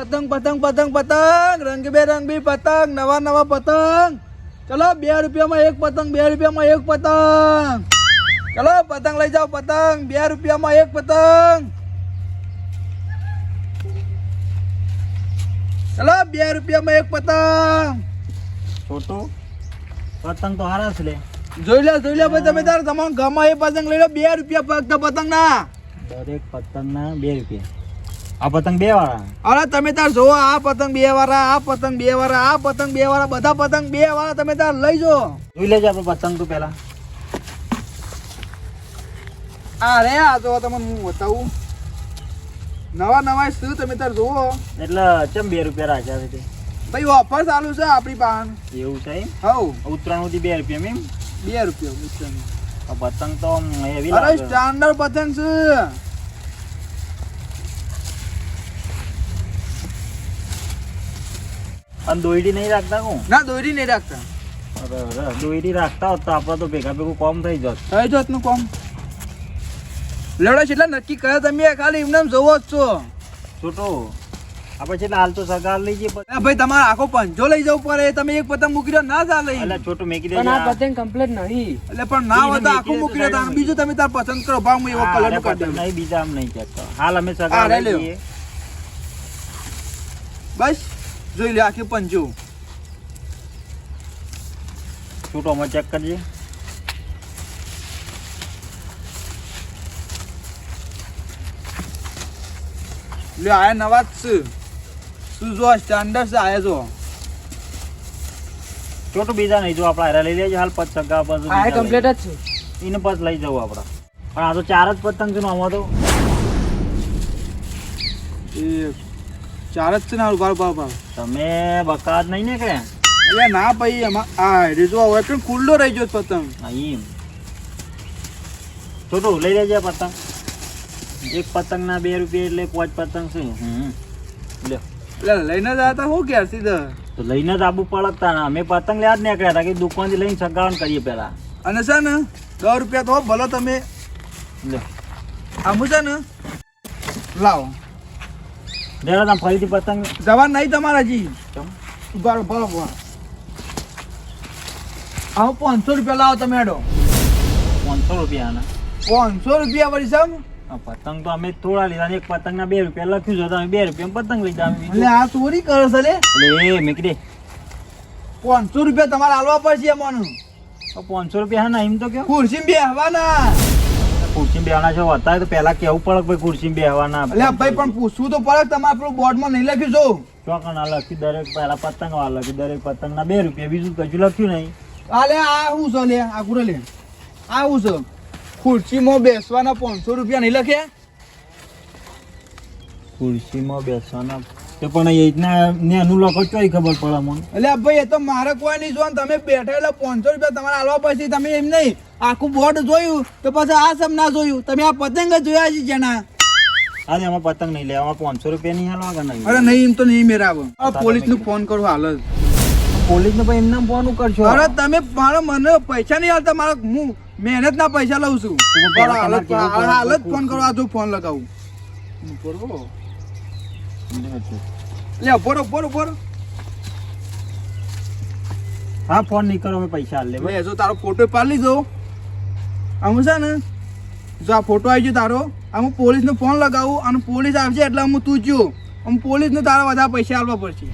પતંગ પતંગ પતંગ પતંગ. રંગબેરંગી પતંગ નવા નવા પતંગ. ચલો બે રૂપિયામાં એક પતંગ બે રૂપિયામાં એક પતંગ. ચલો પતંગ લઈ જાઓ પતંગ. બે રૂપિયામાં એક પતંગ. ચલો બે રૂપિયામાં એક પતંગ. છોટું પતંગ તો હારા છે લે. જોઈ લે જોઈ લે ભાઈ તમે તાર તમારા ગામમાં એ પતંગ લઈ લો બે રૂપિયા ફક્ત પતંગ ના દરેક પતંગના બે રૂપિયા. આ પતંગ બે વાળા. અરે તમે તાર જોવો આ પતંગ બે વાળા આ પતંગ બે વાળા આ પતંગ બે વાળા બધા પતંગ બે વાળા તમે તાર લઈ જો. જોઈ લેજો આપણે પતંગ તો પેલા અરે આ જો તમને હું બતાવું. નવા નવા શું તમે તાર જોવો? એટલે ચમ બે રૂપિયા રાખ્યા છે ભાઈ ઓફર ચાલુ છે આપણી પાસે એવું છે હવ. ઉત્તરાયણ સુધી બે રૂપિયા એમ? બે રૂપિયા આ પતંગ તો એવી અરે સ્ટાન્ડર્ડ પતંગ છે. અને દોયડી નહીં રાખતા હું? ના દોયડી નહીં રાખતા. અરે અરે દોયડી રાખતા હોત તો આપણે તો ભેગા ભેગું કોમ થઈ જત. થઈ જતનું કોમ. લડો છે એટલે નક્કી કર્યા તમે ખાલી એમને એમ જોવો જ છો. છોટો આપણે છેલ્લે હાલ તો સગાર લઈ જઈએ. ભાઈ તમારે આખો પંજો લઈ જવું પડે. તમે એક પતંગ મૂકી દો ના ચાલે એટલે છોટું મેકી પણ આ પતંગ કમ્પ્લીટ નહીં. એટલે પણ ના હોય તો આખું મૂકી દો તાર બીજું તમે તાર પસંદ કરો. ભાવ હું એવો કલરનું કરી દઉં. નહીં બીજા આમ નહીં કહેતો. હાલ અમે સગાર લઈ લઈ જઈએ. બસ. જોઈ લે આખી પંજો છોટો અમે ચેક કરીએ. લે આયા નવા જ છે. શું જો સ્ટાન્ડર્ડ છે આયા જો. છોટું બીજા નહીં જો આપણે હારે લઈ લેજો હાલ પચ ચગા પછી આ કમ્પ્લીટ જ છે. એને પછી લઈ જવું આપણે. પણ આ તો ચાર જ પતંગ છે ને આમાં તો. એ ચાર જ છે ને ઊભા ઊભા ઊભા તમે બકાત નહીં ને કે? એટલે ના ભાઈ એમાં આ રીઝવા હોય કે ખુલ્લો રહી ગયો પતંગ. અહીં તો તો લઈ લેજે પતંગ. એક પતંગના બે રૂપિયા એટલે પાંચ પતંગ છે. હમ. લ્યો એટલે લઈને જ હતા હું ક્યાર સીધા તો લઈને જ આબુ પડકતા અમે પતંગ લેવા જ નીકળ્યા હતા કે દુકાનથી લઈને સગાવન કરીએ પેલા અને છે ને દસ રૂપિયા તો ભલો તમે. લ્યો આમ છે ને લાવો. લેવા તમે ફરીથી પતંગ. જવાન નહીં તમારા જી. ચમ. ઊભા ભલો ભલો આવું પાંચસો રૂપિયા લાવો તમે હેડો. પાંચસો રૂપિયાના પાંચસો રૂપિયા વળી સમ. પતંગ તો અમે થોડા લીધા એક પતંગના બે રૂપિયા લખ્યું છે અમે બે રૂપિયા પતંગ લીધા એટલે આ ચોરી કરો છે લે? એ મેં કીધે પાંચસો રૂપિયા તમારે હાલવા પડશે એમાંનું. પાંચસો રૂપિયા હા ના એમ તો કેવું ખુરશી બેહવાના. ખુરશી બેવાના છે? અત્યારે તો પહેલા કેવું પડે ભાઈ ખુરશી બેવાના એટલે ભાઈ પણ પૂછવું તો પડે તમે તમારે પેલું બોર્ડમાં નહીં લખ્યું છો? ચોકના લખી દરેક પહેલા પતંગ વાળા લખ્યું. દરેક પતંગના બે રૂપિયા. બીજું કશું લખ્યું નહીં. આ આ શું છે લે આ કુરે લે. આ શું છે? ખુરશીમાં બેસવાના પાંચસો રૂપિયા નહીં લખ્યા ખુરશીમાં બેસવાના. તે પણ એ રીતના ને એનું લખો ચોઈ ખબર પડે મને. એટલે ભાઈ એ તો મારે કોઈ નહીં જો તમે બેઠા એટલે પાંચસો રૂપિયા તમારે આલવા પછી તમે એમ નહીં. આખું બોર્ડ જોયું તો પછી આ સમ ના જોયું. તમે આ પતંગ જ જોયા છે જણા અરે એમાં પતંગ નહીં લેવા પાંચસો રૂપિયા નહીં હાલવા કે નહીં. અરે નહીં એમ તો નહીં મેરાવો. પોલીસનું ફોન કરું હાલ જ. પોલીસ ને ભાઈ એમના ફોન કરશો અરે તમે મારો મને પૈસા નહીં હાલતા મારા હું મહેનત ના પૈસા લઉં છું. હાલ જ ફોન કરો આ જો ફોન લગાવું. લે બોરો બોરો બોરો હા ફોન નહીં કરો પૈસા હાલ લે ભાઈ જો તારો ફોટો પાડી લીધો. આમ છે ને જો આ ફોટો આવી ગયો તારો આ હું પોલીસને ફોન લગાવું અને પોલીસ આવશે એટલે હું તું જો આમ પોલીસને તારા વધારે પૈસા આપવા પડશે.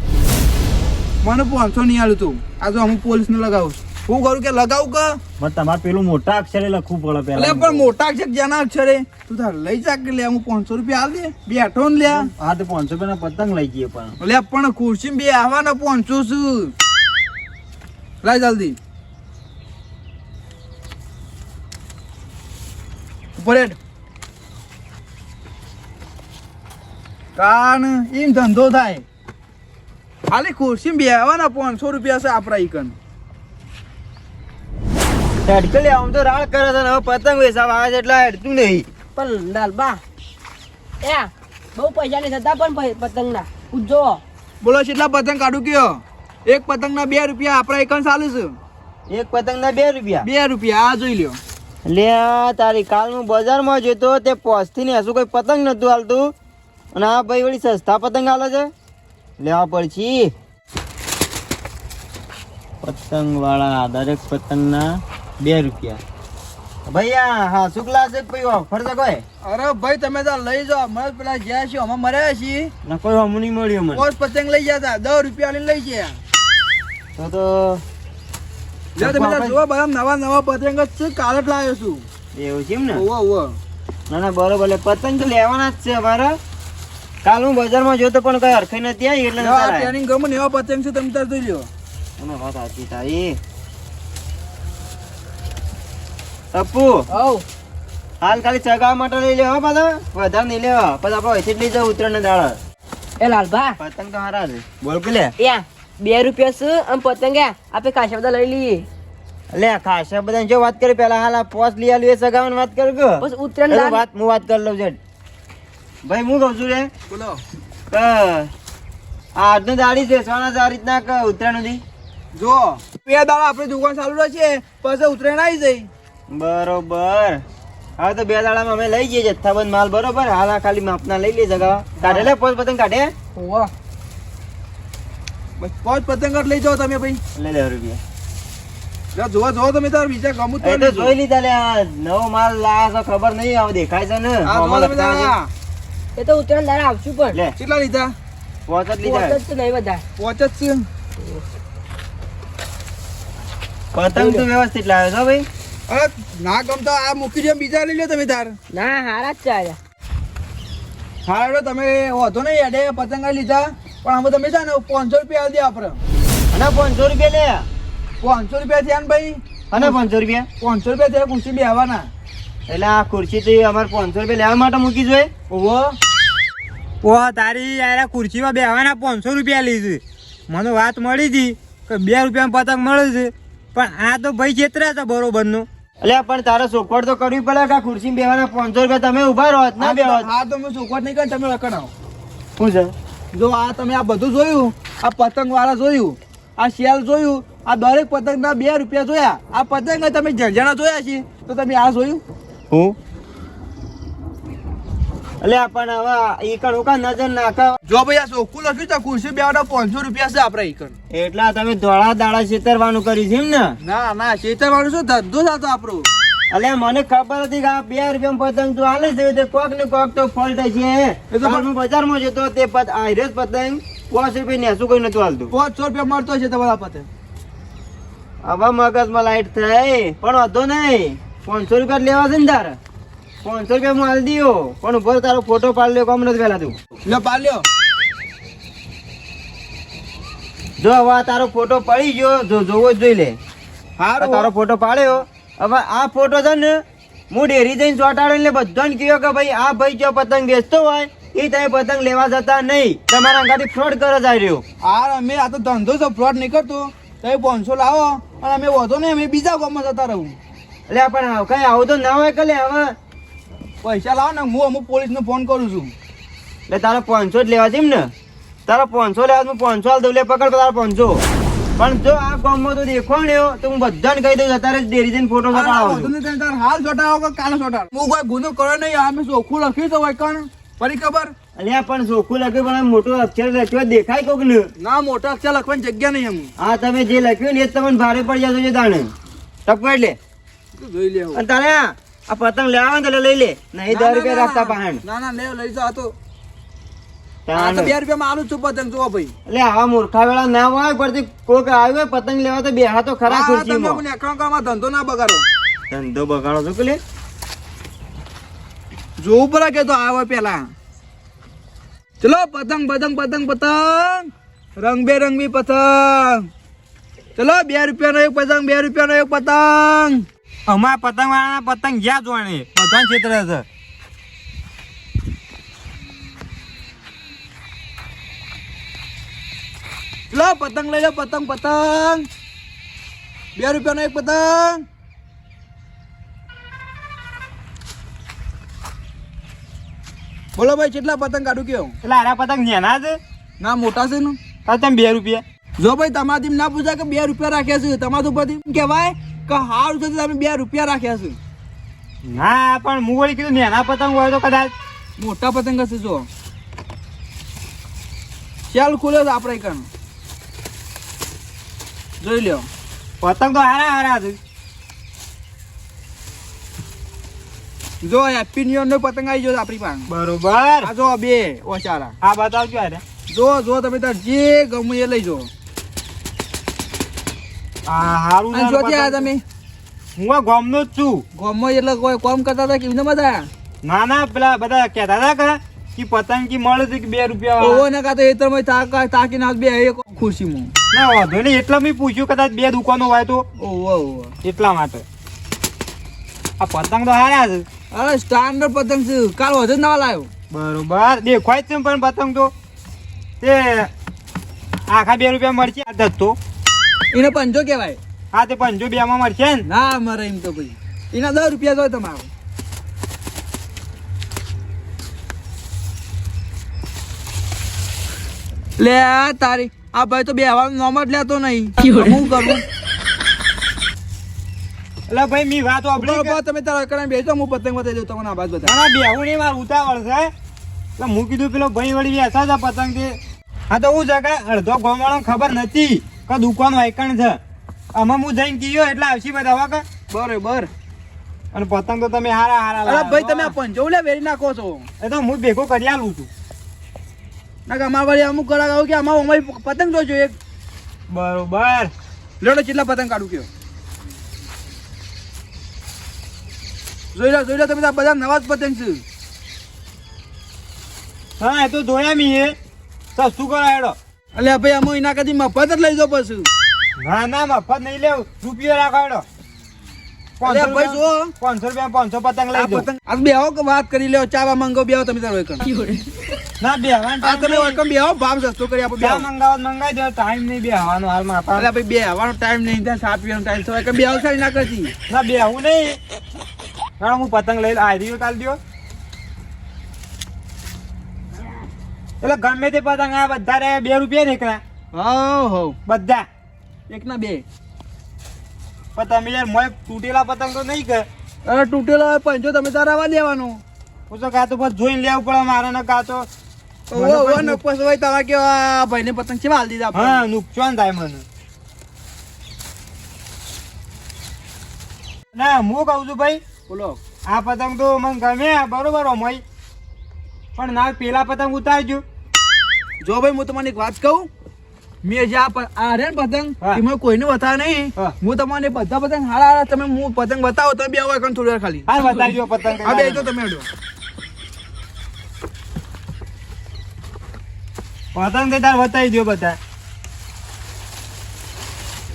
મને પાંચસો નહીં આવ્યું તું. આ જો હું પોલીસને લગાવું છું. હું કરું કે લગાવું કે? પણ તમારે પેલું મોટા અક્ષરે લખવું પડે પેલા પણ મોટા અક્ષર જેના અક્ષરે? તું તાર લઈ જા કે લે હું પાંચસો રૂપિયા આલ દે. બેઠો ને લે. હા તો પાંચસો રૂપિયા પતંગ લઈ જઈએ પણ. લે પણ ખુરશી બે આવવાના પાંચસો શું? લાય જલ્દી. ઉપર હેડ. કાન એમ ધંધો થાય. ખાલી ખુરશી બે આવવાના પાંચસો રૂપિયા છે આપણા ઈકન. હેડકે લે આમ તો રાડ કરે છે હવે પતંગ વેચાવા આવે છે એટલે હેડતું નહીં. પણ લાલબા એ બહુ પૈસા નહીં થતા પણ પતંગના. પૂછજો બોલો કેટલા પતંગ કાઢું કયો? એક પતંગના બે રૂપિયા આપણા ઈકન ચાલુ છે. એક પતંગના બે રૂપિયા. બે રૂપિયા આ જોઈ લ્યો. લે તારી કાલ હું બજારમાં જોતો તે પોસ્ટથી ને હશું કોઈ પતંગ નતું હાલતું. અને આ ભાઈ વળી સસ્તા પતંગ હાલે છે. લેવા પડશે. પતંગ વાળા દરેક પતંગના બે રૂપિયા. ભૈયા હા શું છે ભાઈ ઓફર છે કોઈ? અરે ભાઈ તમે તો લઈ જાઓ. મને પેલા જ્યાં છીએ અમે મર્યા છીએ. ના કોઈ હમું નહીં મળ્યું મને પતંગ લઈ ગયા હતા. દસ રૂપિયા લઈ ગયા. તો તો જો તમે તાર બધા નવા નવા પતંગ જ છે કાલે જ લાવ્યો છું. એવું છે એમ ને? ઓવો ઓવો ના ના બરોબર પતંગ તો લેવાના જ છે અમારે. કાલ હું બજારમાં જોતો પણ કઈ હરખાઈ નથી આવી એટલે નતા ટ્રેનિંગ ગમે એવા પતંગ છે તમે તાર જોઈ લો અને વાત સાચી તારી. અપ્પુ. આવ. હાલ ખાલી ચગાવવા માટે લઈ લેવા પાછા. વધારે નહીં લેવા પછી આપણે અહીંથી જ લઈ જાવ ઉત્તરાયણ દાડા. એ લાલભા. પતંગ તો હારા છે. બોલ કે લે યા. બે રૂપિયા છે આમ પતંગ આપણે કાશા બધા લઈ લઈએ. લે ખાસા બધા જો વાત કરી પેલા હાલ પોસ લઈ આલ્યું એ સગાવન વાત કર કે? બસ ઉત્તરાયણ વાત હું વાત કરી લઉં છું ભાઈ હું કહું છું રે? બોલો. આજનો દાડી છે સોના આ રીતના કે ઉતરાણ સુધી? જો બે દાડા આપણી દુકાન ચાલુ રહેશે પછી ઉતરાયણ આવી જઈ બરોબર. હા તો બે દાડામાં અમે લઈ જઈએ જથ્થાબંધ માલ બરોબર? હાલ ખાલી માપના લઈ લઈએ જગા. કાઢે લે પોસ પતંગ કાઢે? ઓહો. બસ પાંચ પતંગ લઈ જાઓ તમે ભાઈ. લઈ લેવા રૂપિયા. જોવો જોવો તમે તાર બીજા ગમું તો જોઈ લીધા લે નવો માલ લાયા છો ખબર નહીં હવે દેખાય છે ને. એ તો ઉત્તરાયણ દાડા આવશું પણ. કેટલા લીધા? પોચ જ લીધા. પોત જ નહીં બધા પાંચ જ છે પતંગ તો વ્યવસ્થિત લાવ્યો છો ભાઈ. અરે ના ગમતા આ મૂકી દો બીજા લઈ લો તમે તાર. ના હારા જ ચાલ્યા હારા એટલે તમે વાંધો નહીં અડે પતંગ લીધા. પણ અમે તમે છે ને પાંચસો રૂપિયા દે આપણે અને પાંચસો રૂપિયા લે. પાંચસો રૂપિયા થયા ને ભાઈ? અને પાંચસો રૂપિયા? પાંચસો રૂપિયા થયા ખુરશી બેહવાના. એટલે આ ખુરશી તો અમારે પાંચસો રૂપિયા લેવા માટે મૂકી જોઈએ. ઓહો. ઓ તારી યાર ખુરશીમાં બેહવાના પાંચસો રૂપિયા લીધી મને વાત મળી હતી કે બે રૂપિયામાં પતંગ મળે છે. પણ આ તો ભાઈ છેતરા હતા બરોબરનું. એટલે પણ તારે સોખવટ તો કરવી પડે કે ખુરશી બેવાના પાંચસો રૂપિયા તમે ઊભા રહો ના બેહો. હા તો હું સોખવટ નહીં કરે તમે રખડાવો શું છે? જો આ તમે આ બધું જોયું આ પતંગ વાળા જોયું આ શેલ જોયું આ દરેક પતંગના બે રૂપિયા જોયા આ પતંગ તમે ઝંઝણા જોયા છે તો તમે આ જોયું? હું? એટલે આપણ હવે ઈકણ ઉકા નજર નાખા. જો ભાઈ આ સોખું લખ્યું છે ખુરશી બે પાંચસો રૂપિયા છે આપણે ઈકણ. એટલા તમે ધોળા દાડા છેતરવાનું કર્યું છે એમ ને? ના ના છેતરવાનું શું ધંધો થતો આપણો? અલે મને ખબર હતી કે આ બે રૂપિયા પતંગ તું હાલે છે તે કોક ને કોક તો ફોલ્ટ છે. એ તો હું બજારમાં જતો તે પત આ હિરેશ પતંગ પાંચ રૂપિયા નેસું કઈ નતું હાલતું. પાંચસો રૂપિયા મળતો છે તમારા પતંગ હવે મગજમાં લાઈટ થઈ પણ વાંધો નહીં. પાંચસો રૂપિયા લેવા છે ને તારે. પાંચસો રૂપિયા હું હાલ દીયો પણ ઊભો તારો ફોટો પાડ લ્યો કોમ નથી પેલા તું લ્યો. પાલ્યો જો હવે તારો ફોટો પડી ગયો જો જોવો જ જોઈ લે. હા તારો ફોટો પાડ્યો. હવે આ ફોટો છે ને હું ડેરી જઈને એટલે બધાને કહ્યું કે ભાઈ આ ભાઈ જો પતંગ વેચતો હોય એ તમે પતંગ લેવા જતા નહીં. તમારા અંગાથી ફ્રોડ કરો જાય રહ્યો. આ અમે આ તો ધંધો છે ફ્રોડ નહીં કરતો. તમે પાંચસો લાવો અને અમે વધો નહીં અમે બીજા ગામમાં જતા રહું. એટલે પણ કઈ આવું તો ના હોય કે હવે. પૈસા લાવો ને હું અમુક પોલીસને ફોન કરું છું. એટલે તારે પાંચસો જ લેવા છે એમ ને? તારા પાંચસો લેવા હું પાંચસો હાલ દઉં લે પકડ તારા પાંચસો. પણ જો આ ગામમાં તો દેખવાણ્યો તો હું બધાને કહી દઉં અત્યારે જ ડેરી જઈને ફોટો તમે તારે હાલ ચોટાડો કે કાલ ચોટાડો હું કોઈ ગુનો કર્યો નહીં અમે ચોખ્ખું લખ્યું તો હોય કણ? ફરી ખબર? અલ્યા પણ ચોખ્ખું લખ્યું પણ આમ મોટું અક્ષર લખ્યું દેખાય કોક ને? ના મોટા અક્ષર લખવાની જગ્યા નહીં એમ. હા તમે જે લખ્યું ને એ તમને ભારે પડી જશે તાણે. ટપકો એટલે. જોઈ લેવું અને તારે આ આ પતંગ લેવા તો લઈ લે. નહીં દસ રૂપિયા રાખતા પહાણ. ના ના લે લઈ જાઓ તો આ તો બે રૂપિયામાં આલું છું પતંગ જોવો ભાઈ. એટલે આવા મૂર્ખા વેળા ના હોય પરથી કોક આવ્યો પતંગ લેવા તો બેહા તો ખરા તમે ધંધો ના બગાડો. ધંધો બગાડો છો કે જોવું પડે કે તો આવે પેલા. ચલો પતંગ પતંગ પતંગ પતંગ. રંગબેરંગી પતંગ. ચલો બે રૂપિયાનો એક પતંગ બે રૂપિયાનો એક પતંગ. અમારા પતંગ વાળાના પતંગ જ્યાં જોવાને બધા ક્ષેત્ર છે. ચલો પતંગ લઈ લો પતંગ પતંગ બે રૂપિયાનો એક પતંગ બોલો ભાઈ કેટલા પતંગ કાઢું કયો એટલે આરા પતંગ નેના છે ના મોટા છે ને તમે બે રૂપિયા જો ભાઈ તમારાથી ના પૂછાય કે બે રૂપિયા રાખ્યા છે તમારા ઉપરથી એમ કહેવાય કે હારું છે તમે બે રૂપિયા રાખ્યા છે ના પણ હું વળી કીધું નેના પતંગ હોય તો કદાચ મોટા પતંગ હશે જો ચાલ ખુલ્યો આપણે કણ જોઈ લ્યો. પતંગ તો હારા હારા છે. જો એપિનિયન નો પતંગ આવી ગયો આપણી પાસે. બરોબર. આ જો બે ઓચારા હા બતાવજો અરે જો જો તમે તાર જે ગમે એ લઈ જો. આ હારું અને જો ત્યાં તમે. હું આ ગામનો જ છું. ગોમમાં એટલે કોઈ કોમ કરતા હતા કેવી બધા? ના ના પેલા બધા કહેતા હતા કે કે પતંગ કી મળે છે કે બે રૂપિયા? ઓવો ના કાતો એ તો તાકી નાખ બે ખુશી ખુશીમાં ના વાંધો નહીં. એટલા મેં પૂછ્યું કદાચ બે દુકાનો હોય તો. ઓવો એટલા માટે. આ પતંગ તો હારા છે. અરે સ્ટાન્ડર્ડ પતંગ છે. કાલ વધુ ના લાવ્યો બરોબર. દેખાય છે પણ પતંગ તો. તે આખા બે રૂપિયા મળશે આ દત્તો એને પંજો કહેવાય. હા તે પંજો બે માં મળશે ને? ના મરે એમ તો ભાઈ એના દસ રૂપિયા જોઈએ તમારો. લે તારી. આ ભાઈ તો બે હવા નામ જ લેતો નહીં. હું કરું? એટલે ભાઈ મી વાત બરોબર તમે તારા બેસો હું પતંગ બતાવી દઉં તમને આ બાદ બધા ના બેહું નહીં મારું ઉતાવળ છે. એટલે હું કીધું પેલો ભાઈ વળી બેસા છે પતંગ તે હા તો હું છે અડધો ગોમાળો ખબર નથી કે દુકાન વાયકણ છે. આમાં હું જઈને કીયો એટલે આવશી બધા કે? બરોબર. અને પતંગ તો તમે હારા હારા અરે ભાઈ તમે. પંજો લે વેરી નાખો છો. એ તો હું ભેગો કરી આલું છું. ના કે અમારા વાળી અમુક કલાક આવું કે અમારે અમારી પતંગ જોજો એક. બરોબર. લેડો કેટલા પતંગ કાઢું કયો. જોઈ લો જોઈ લો તમે બધા નવા જ પતંગ છે. હા એ તો જોયા મી એ સસ્તું કરો હેડો. એટલે ભાઈ અમે એના કદી મફત જ લઈ દો પછી. ના ના મફત નહીં લેવું. રૂપિયો રાખો હેડો. પાંચસો રૂપિયા પાંચસો પતંગ લઈ દો આ બેહો કે વાત કરી લ્યો ચાવા મંગો બેહો તમે તારો એકણ ના બે આ તમે એકમ બેહો ભાવ સસ્તો કરી આપો બેહો. મંગાવો તો દો ટાઈમ નહીં બે હવાનો હાલમાં અરે ભાઈ બે ટાઈમ નહીં ત્યાં સાત પીવાનો ટાઈમ તો એકમ બેહો સારી ના કરતી. ના બે હું નહીં. હેડો હું પતંગ લઈ આ કાલ દો એટલે ગમે તે પતંગ આ બધા રે બે રૂપિયા નીકળ્યા. હો હો બધા. એક ના બે. પણ તમે યાર મોય તૂટેલા પતંગ તો નહીં કે. અરે તૂટેલો હોય પંજો તમે તારા આવવા દેવાનો. હું તો કાતો પછી જોઈને લેવું પડે મારે ને કાતો તો. ઓવો ઓવો ને ભાઈ ને કેવા ભાઈને પતંગ છે હાલ દીધા હા નુકસાન થાય મને. ના હું કહું છું ભાઈ બોલો. આ પતંગ તો મને ગમે બરોબર મય પણ ના પેલા પતંગ ઉતારજો. જો ભાઈ હું તમને એક વાત કહું. મેં જે આ રે પતંગ. એમાં કોઈને બતાવે નહીં. હું. તમને બધા પતંગ હારા હારા તમે હું પતંગ બતાવો તમે બે આવો થોડી વાર ખાલી. હા બતાવજો પતંગ. હા બે તો તમે અડો પતંગ તે તાર બતાવી દો બધા.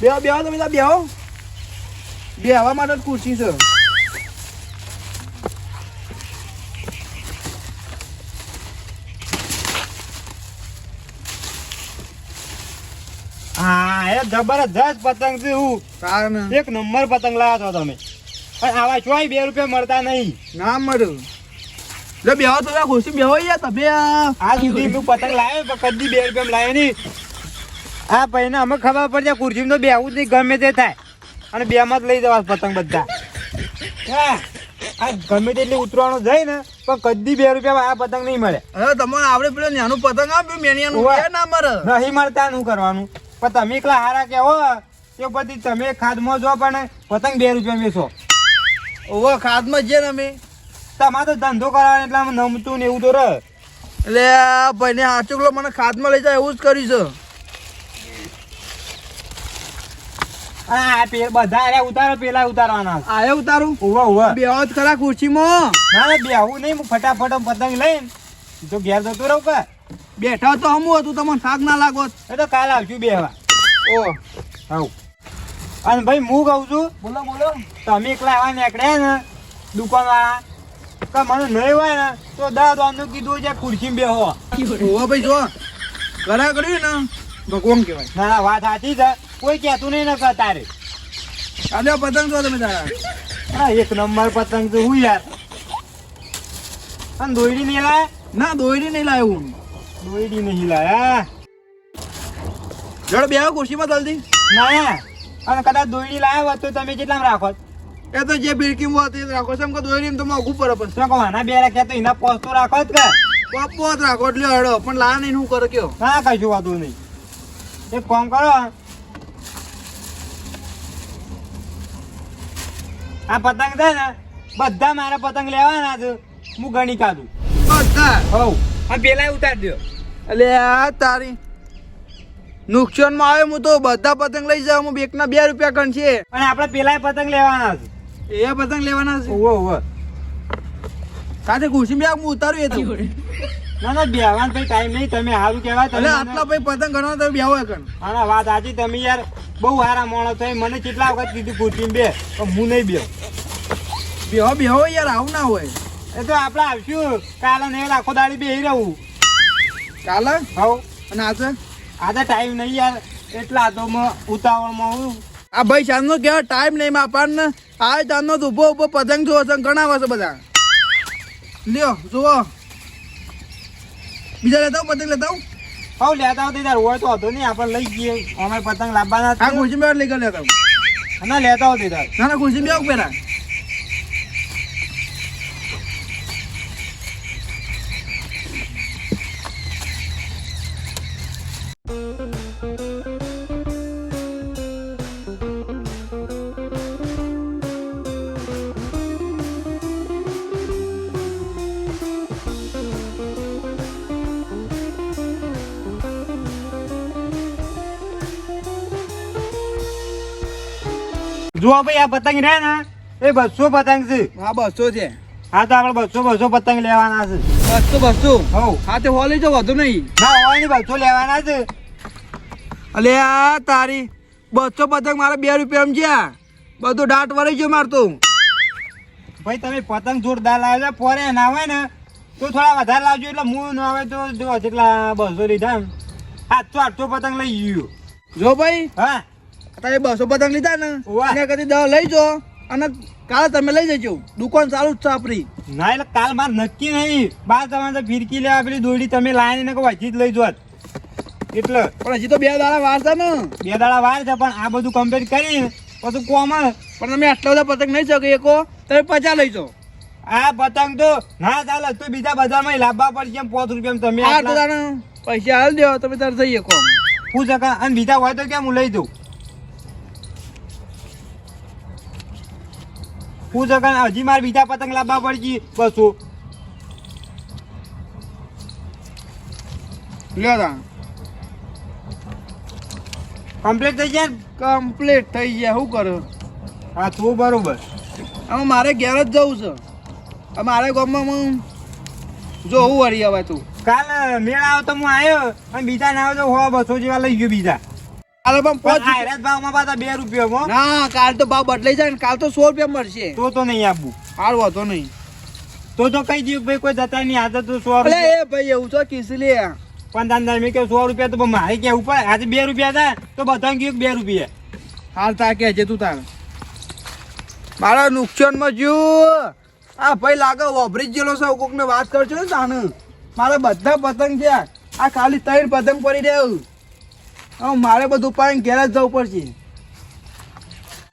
બેહો બેહો તમે ત્યાં બેહો. બે હવા માટે ખુરશી છે. જબરજસ્ત પતંગ છે હું. કારણ એક નંબર પતંગ લાવ્યા છો તમે. પણ આવા ચોય બે રૂપિયા મળતા નહીં. ના મળ્યું જો બેહો તો ત્યાં ખુરશી બેહો યાર તમે આ- સુધી હું પતંગ લાવ્યો પણ કદી બે રૂપિયા લાવ્યો નહીં. આ ભાઈને અમે ખબર પડશે ખુરશીમાં તો બેવું જ નહીં ગમે તે થાય. અને બેમાં જ લઈ જવા પતંગ બધા. હા આ ગમે તેટલી ઉતરવાનું જાય ને પણ કદી બે રૂપિયા આ પતંગ નહીં મળે. હવે તમારે આપણે પેલો નાનું પતંગ આપ્યું મેનિયાનું ઓવે. ના મળે? નહીં મળતા શું કરવાનું? પણ તમે એકલા હારા કેવો કે પછી તમે ખાદમાં જો પણ પતંગ બે રૂપિયા મેસો. ઓવો ખાદમાં છે ને અમે. તમારે તો ધંધો કરાવે એટલે આમ નમતું ને એવું તો રહે. એટલે આ ભાઈને હાચુકલો મને ખાદમાં લઈ જાય એવું જ કર્યું છે. આ બધા અરે ઉતારો પેલા ઉતારવાના. આયો ઉતારું? ઉવ્વ ઉવ્વ બેહો ખરા ખુરશીમાં. ના ના બે નહીં હું ફટાફટ પતંગ લઈને તો ઘેર જતો રહું કે. બેઠા તો હમું હતું તમને થાક ના લાગો એ તો કાલ આવજો બે વાર. ઓ આવ. અને ભાઈ હું કહું છું બોલો બોલો. તમે એકલા આવા નીકળ્યા ને દુકાનવાળા તો મને નહીં હોય ને તો દસ દોનનું કીધું છે ખુરશી બેહો. હો ભાઈ જો. કરા કર્યું ને? ભગવાન કહેવાય. ના ના વાત સાચી છે. કોઈ કહેતું નહીં ને તારે. આજે પતંગ છો તમે તારા. હા એક નંબર પતંગ તો હું યાર. અને દોયડી નહીં લાયા ના દોયડી નહીં લાવ્યું દોયડી નહીં લાયા જડ બે ખુરશીમાં જલ્દી. ના અને કદાચ દોયડી લાયા હોત તો તમે કેટલામાં રાખો એ તો જે બિરકીમાં હતી એ રાખો. છો એમ કે દોયડી તો મોઘું પડે પણ. શું કહો બે રાખ્યા તો એના પોસ્તો રાખો જ કે? પપ્પો જ રાખો એટલે હડો. પણ લા નહીં હું કરો કયો? ના કશું વાંધો નહીં. એક કામ કરો આ પતંગ છે ને બધા મારા પતંગ લેવાના છે. હું ગણી કાઢું. બધા? હવ આ પેલા ઉતાર દો એટલે આ તારી નુકસાનમાં આવે હું તો બધા પતંગ લઈ જાઉં હું બેકના બે રૂપિયા કણ છે. અને આપણે પેલા પતંગ લેવાના છે. એ પતંગ લેવાના છે? ઓવો ઓવો સાથે ઘૂસી બે હું ઉતારું એ તો. ના ના બેહવાનો ભાઈ ટાઈમ નહીં તમે સારું કહેવાય તમે આટલા ભાઈ પતંગ ગણવા તમે બેહો કણ હા વાત સાચી તમે યાર બહુ સારા માણસ થઈ મને કેટલા વખત કીધું ઘૂસી બે પણ હું નહીં બેહ. બેહો બેહો યાર આવું ના હોય. એ તો આપણે આવશું. કાલે નહીં આખો દાડી બેહી રહું. કાલે હવ અને આજે આજે ટાઈમ નહીં યાર. એટલા તો ઉતાવળમાં હું. આ ભાઈ સાંજનો કેવા ટાઈમ નહીં આપણને આ ચાંદનો તો ઊભો ઊભો પતંગ જોવો છે ઘણા છે બધા. લ્યો જુઓ. બીજા લેતા પતંગ લેતા હવ લેતા આવતી તાર હોય તો હતો નહીં આપણે લઈ જઈએ. અમે પતંગ લાવવાના આ. ખુશી મેળ લઈ ગયા લેતા ના લેતા આવતી તાર. ના ના ખુશી મેળ આવું જુઓ ભાઈ આ પતંગ રહે ને એ બસો પતંગ છે. હા બસો છે. હા તો આપણે બસો બસો પતંગ લેવાના છે. બસો બસો? હવ હા તે હોલી તો વધુ નહીં. ના હોય નહીં બસો લેવાના છે. અલે આ તારી બસો પતંગ મારે બે રૂપિયા છે. બધું દાટ વળી ગયો મારતું ભાઈ તમે પતંગ જોરદાર લાવ્યા છે. પોરે ના હોય ને તો થોડા વધારે લાવજો એટલે હું ન આવે તો જો જેટલા બસો લીધા સાતસો આઠસો પતંગ લઈ ગયું. જો ભાઈ હા. તમે બસો પતંગ લીધા ને. એને કદી દવા લઈ જો અને કાલે તમે લઈ જજો. દુકાન ચાલુ જ છે આપણી. ના એટલે કાલ માર નક્કી નહીં. બાર તમારે ફિરકી લેવા પેલી દોડી તમે લાવીને ને કહો હજી જ લઈ જોત એટલે પણ હજી તો બે દાડા વાર છે ને. બે દાડા વાર છે પણ આ બધું કમ્પ્લીટ કરી પછી કોમ પણ તમે આટલા બધા પતંગ નહીં શકો એકો તમે પચાસ લઈ જાઓ આ પતંગ તો ના ચાલે તો બીજા બજારમાં લાવવા પડશે પાંચ રૂપિયા તમે પૈસા હાલ દો તમે તારે જઈએ કોમ. હું શકા અને બીજા હોય તો કેમ હું લઈ દઉં હું જગન હજી મારે બીજા પતંગ લાવવા પડશે બસો. લ્યો તા કમ્પ્લીટ થઈ જાય ને? કમ્પ્લીટ થઈ ગયા શું કરો? હા તો બરોબર. હા મારે ઘેર જ જવું છે. મારે ગામમાં હું જોવું વળી હવે તું. કાલ મેળ આવ્યો તો હું આવ્યો અને બીજા ના આવ્યો તો હો બસો જેવા લઈ ગયો બીજા. કાલે પણ પણ પાંચ આયરા ભાવમાં પાછા બે રૂપિયા ના કાલ તો ભાવ બદલાઈ જાય ને કાલ તો સો રૂપિયા મળશે. તો તો નહીં આપવું હાલ વાંધો નહીં. તો તો કઈ દઉં ભાઈ કોઈ જતા નહીં આજે તો સો રૂપિયા. એ ભાઈ એવું તો કિસલી પણ દાદા મેં કહ્યું સો રૂપિયા તો મારે કેવું પડે આજે બે રૂપિયા થાય તો બધા કહ્યું બે રૂપિયા. હાલ તા કે છે તું તાર. મારા નુકસાનમાં જો આ ભાઈ લાગે વભરી જ ગયેલો છે કોકને વાત કરજો ને તાને મારે બધા પતંગ છે. આ ખાલી ત્રણ પતંગ પડી રહ્યું. મારે બધું પાણી ઘેર જ જવું પડશે.